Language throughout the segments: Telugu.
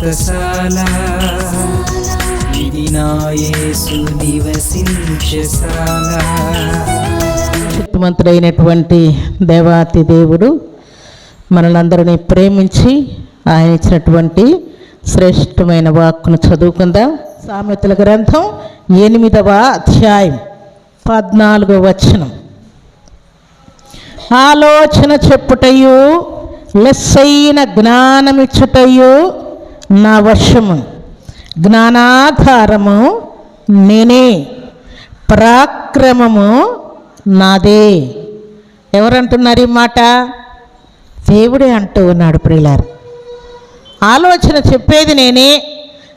వ్రతశాల ఇది నాయసు నివసించశాల శక్తిమంతుడైనటువంటి దేవాతి దేవుడు మనలందరినీ ప్రేమించి ఆయన ఇచ్చినటువంటి శ్రేష్టమైన వాక్కును చదువుకుందాం. సామెతల గ్రంథం ఎనిమిదవ అధ్యాయం పద్నాలుగో వచనం. ఆలోచన చెప్పుటయు లెస్సైన జ్ఞానమిచ్చుటయు నా వశము జ్ఞానాధారము నేనే పరాక్రమము నాదే. ఎవరంటున్నారు ఈ మాట? దేవుడే అంటూ ఉన్నాడు ప్రియులారు. ఆలోచన చెప్పేది నేనే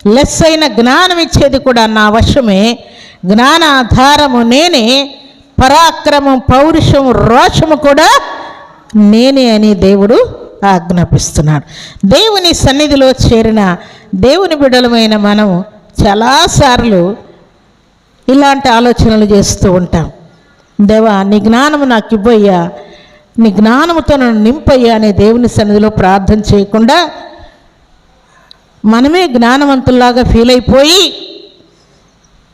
లెస్ అయిన జ్ఞానం ఇచ్చేది కూడా నా వశమే జ్ఞానాధారము నేనే పరాక్రమం పౌరుషం రోషము కూడా నేనే అని దేవుడు ఆజ్ఞాపిస్తున్నాడు. దేవుని సన్నిధిలో చేరిన దేవుని బిడలమైన మనం చాలాసార్లు ఇలాంటి ఆలోచనలు చేస్తూ ఉంటాం. దేవా నీ జ్ఞానము నాకు ఇవ్వయ్యా నీ జ్ఞానముతో నన్ను నింపయ్యా అనే దేవుని సన్నిధిలో ప్రార్థన చేయకుండా మనమే జ్ఞానవంతుల్లాగా ఫీల్ అయిపోయి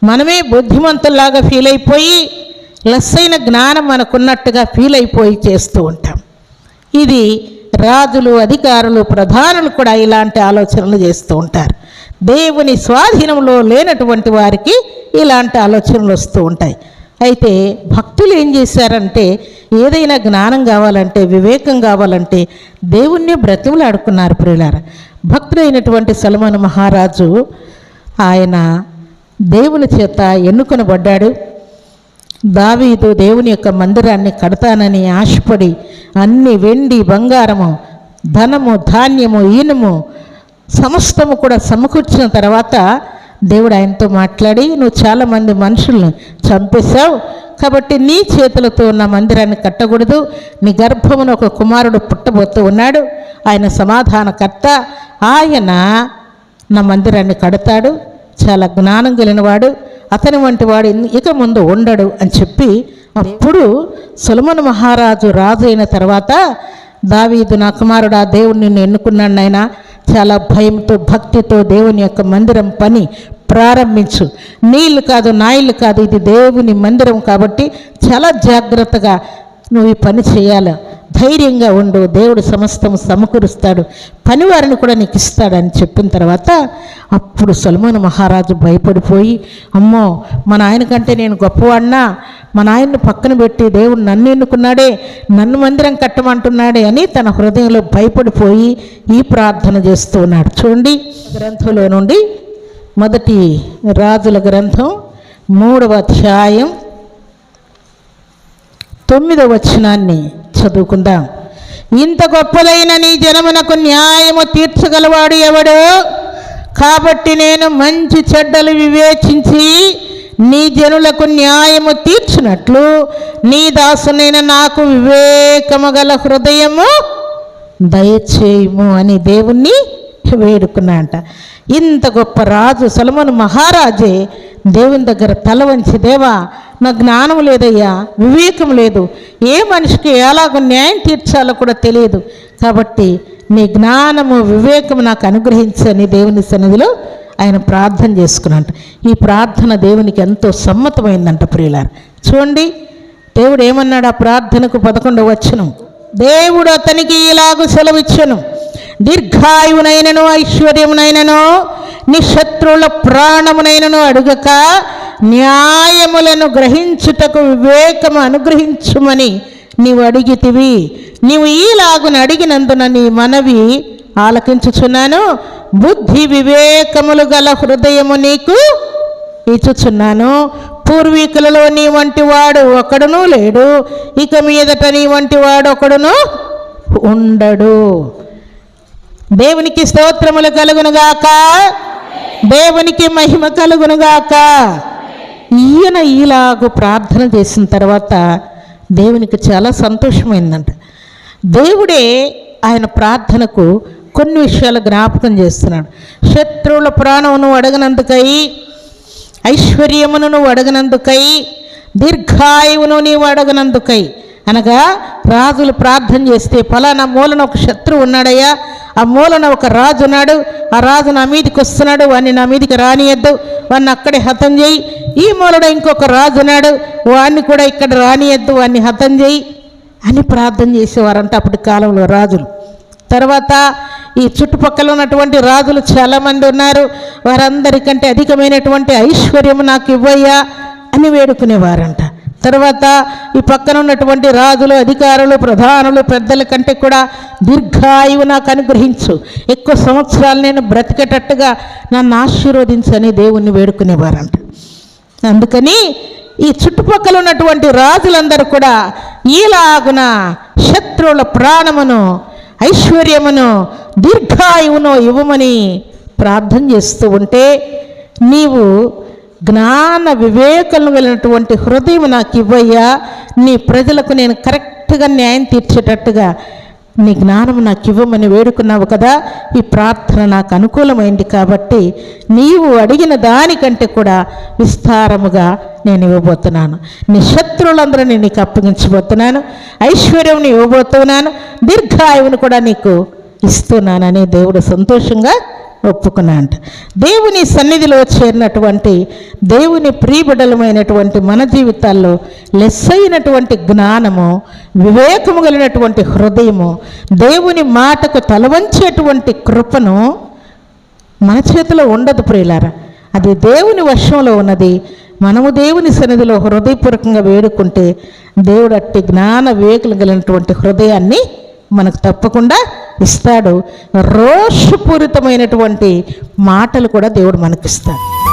మనమే బుద్ధిమంతుల్లాగా ఫీల్ అయిపోయి లెస్ అయిన జ్ఞానం మనకున్నట్టుగా ఫీల్ అయిపోయి చేస్తూ ఉంటాం. ఇది రాజులు అధికారులు ప్రధానులు కూడా ఇలాంటి ఆలోచనలు చేస్తూ ఉంటారు. దేవుని స్వాధీనంలో లేనటువంటి వారికి ఇలాంటి ఆలోచనలు వస్తూ ఉంటాయి. అయితే భక్తులు ఏం చేశారంటే ఏదైనా జ్ఞానం కావాలంటే వివేకం కావాలంటే దేవుణ్ణి బ్రతిమలాడుకున్నారు ప్రియులార. భక్తుడైనటువంటి సలమాన్ మహారాజు ఆయన దేవుని చేత ఎన్నుకొనబడ్డాడు. దావీదు దేవుని యొక్క మందిరాన్ని కడతానని ఆశపడి అన్ని వెండి బంగారము ధనము ధాన్యము ఈనము సమస్తము కూడా సమకూర్చిన తర్వాత దేవుడు ఆయనతో మాట్లాడి నువ్వు చాలామంది మనుషుల్ని చంపేశావు కాబట్టి నీ చేతులతో నా మందిరాన్ని కట్టకూడదు. నీ గర్భమున ఒక కుమారుడు పుట్టబోతూ ఉన్నాడు. ఆయన సమాధానకర్త. ఆయన నా మందిరాన్ని కడతాడు. చాలా జ్ఞానం కలిగినవాడు. అతని వంటి వాడు ఇక ముందు ఉండడు అని చెప్పి అప్పుడు సులమన్ మహారాజు రాజు అయిన తర్వాత దావీదు నా కుమారుడు ఆ దేవుడు నిన్ను ఎన్నుకున్నాడు నాయన. చాలా భయంతో భక్తితో దేవుని యొక్క మందిరం పని ప్రారంభించు. నీళ్ళు కాదు నాయిలు కాదు ఇది దేవుని మందిరం కాబట్టి చాలా జాగ్రత్తగా నువ్వు ఈ పని చేయాలి. ధైర్యంగా ఉండు దేవుడు సమస్తం సమకూరుస్తాడు పనివారిని కూడా నీకు ఇస్తాడని చెప్పిన తర్వాత అప్పుడు సొలమోను మహారాజు భయపడిపోయి అమ్మో మా నాయన కంటే నేను గొప్పవాడినా మా నాయన్ని పక్కన పెట్టి దేవుడు నన్ను ఎన్నుకున్నాడే నన్ను మందిరం కట్టమంటున్నాడే అని తన హృదయంలో భయపడిపోయి ఈ ప్రార్థన చేస్తూ ఉన్నాడు. చూడండి గ్రంథంలో నుండి మొదటి రాజుల గ్రంథం మూడవ అధ్యాయం తొమ్మిదవ వచనాన్ని చదువుకుందాం. ఇంత గొప్పదైన నీ జనమునకు న్యాయము తీర్చగలవాడు ఎవడు? కాబట్టి నేను మంచి చెడ్డలు వివేచించి నీ జనులకు న్యాయము తీర్చినట్లు. నీ దాసునైన నాకు వివేకము గల హృదయము దయచేయము అని దేవుణ్ణి వేడుకున్నాంట. ఇంత గొప్ప రాజు సలమను మహారాజే దేవుని దగ్గర తల వంచి దేవా నా జ్ఞానం లేదయ్యా వివేకం లేదు. ఏ మనిషికి ఎలాగో న్యాయం తీర్చాలో కూడా తెలియదు. కాబట్టి నీ జ్ఞానము వివేకము నాకు అనుగ్రహించని దేవుని సన్నిధిలో ఆయన ప్రార్థన చేసుకున్నాడు. ఈ ప్రార్థన దేవునికి ఎంతో సమ్మతమైందంట ప్రియులారు. చూడండి దేవుడు ఏమన్నాడు ఆ ప్రార్థనకు పదకొండవ వచ్చను దేవుడు అతనికి ఇలాగ సెలవిచ్చను. దీర్ఘాయువునైనను ఐశ్వర్యమునైనను నీ శత్రువుల ప్రాణమునైనను అడుగక న్యాయములను గ్రహించుటకు వివేకము అనుగ్రహించుమని నీవు అడిగితివి. నీవు ఈలాగున అడిగినందున నీ మనవి ఆలకించుచున్నాను. బుద్ధి వివేకములు గల హృదయము నీకు ఇచ్చుచున్నాను. పూర్వీకులలో నీ వంటి వాడు ఒకడునూ లేడు. ఇక మీదట నీ వంటి వాడు ఒకడును ఉండడు. దేవునికి స్తోత్రములు కలుగునుగాక. దేవునికి మహిమ కలుగునుగాక. ఈయన ఈలాగు ప్రార్థన చేసిన తర్వాత దేవునికి చాలా సంతోషమైందంట. దేవుడే ఆయన ప్రార్థనకు కొన్ని విషయాలు జ్ఞాపకం చేస్తున్నాడు. శత్రువుల ప్రాణమును అడగనందుకై ఐశ్వర్యమును నువ్వు అడగనందుకై దీర్ఘాయువును నీవు అడగనందుకై అనగా రాజులు ప్రార్థన చేస్తే ఫలానా మూలన ఒక శత్రువు ఉన్నాడయ్యా. ఆ మూలన ఒక రాజు ఉన్నాడు. ఆ రాజు నా మీదకి వస్తున్నాడు. వాడిని నా మీదకి రానియద్దు. వాడిని అక్కడే హతం చేయి. ఈ మూలన ఇంకొక రాజు ఉన్నాడు. వాడిని కూడా ఇక్కడ రానియద్దు. వాడిని హతం చేయి అని ప్రార్థన చేసేవారంట అప్పటి కాలంలో రాజులు. తర్వాత ఈ చుట్టుపక్కల ఉన్నటువంటి రాజులు చాలామంది ఉన్నారు. వారందరికంటే అధికమైనటువంటి ఐశ్వర్యం నాకు ఇవ్వయ్యా అని వేడుకునేవారంట. తర్వాత ఈ పక్కన ఉన్నటువంటి రాజులు అధికారులు ప్రధానులు పెద్దల కంటే కూడా దీర్ఘాయువు నాకు అనుగ్రహించు. ఎక్కువ సంవత్సరాలు నేను బ్రతికేటట్టుగా నన్ను ఆశీర్వదించని దేవుణ్ణి వేడుకునేవారంట. అందుకని ఈ చుట్టుపక్కల ఉన్నటువంటి రాజులందరూ కూడా ఈలాగున శత్రువుల ప్రాణమును ఐశ్వర్యమును దీర్ఘాయువును ఇవ్వమని ప్రార్థన చేస్తూ ఉంటే నీవు జ్ఞాన వివేకం కలిగినటువంటి హృదయం నాకు ఇవ్వయ్యా. నీ ప్రజలకు నేను కరెక్ట్గా న్యాయం తీర్చేటట్టుగా నీ జ్ఞానం నాకు ఇవ్వమని వేడుకున్నావు కదా. ఈ ప్రార్థన నాకు అనుకూలమైంది కాబట్టి నీవు అడిగిన దానికంటే కూడా విస్తారముగా నేను ఇవ్వబోతున్నాను. నీ శత్రువులందరినీ నీకు అప్పగించబోతున్నాను. ఐశ్వర్యం ఇవ్వబోతున్నాను. దీర్ఘాయువును కూడా నీకు ఇస్తున్నానని దేవుడు సంతోషంగా ఒప్పుకున్నాంట దేవుని సన్నిధిలో చేరినటువంటి దేవుని ప్రియబిడలమైనటువంటి మన జీవితాల్లో లెస్సైనటువంటి జ్ఞానము వివేకము కలిగినటువంటి హృదయము దేవుని మాటకు తలవంచేటువంటి కృపను మన చేతిలో ఉండదు ప్రియులారా. అది దేవుని వశంలో ఉన్నది. మనము దేవుని సన్నిధిలో హృదయపూర్వకంగా వేడుకుంటే దేవుడు అట్టి జ్ఞాన వివేకులు కలిగినటువంటి హృదయాన్ని మనకు తప్పకుండా ఇస్తాడు. రోషపూరితమైనటువంటి మాటలు కూడా దేవుడు మనకిస్తాడు.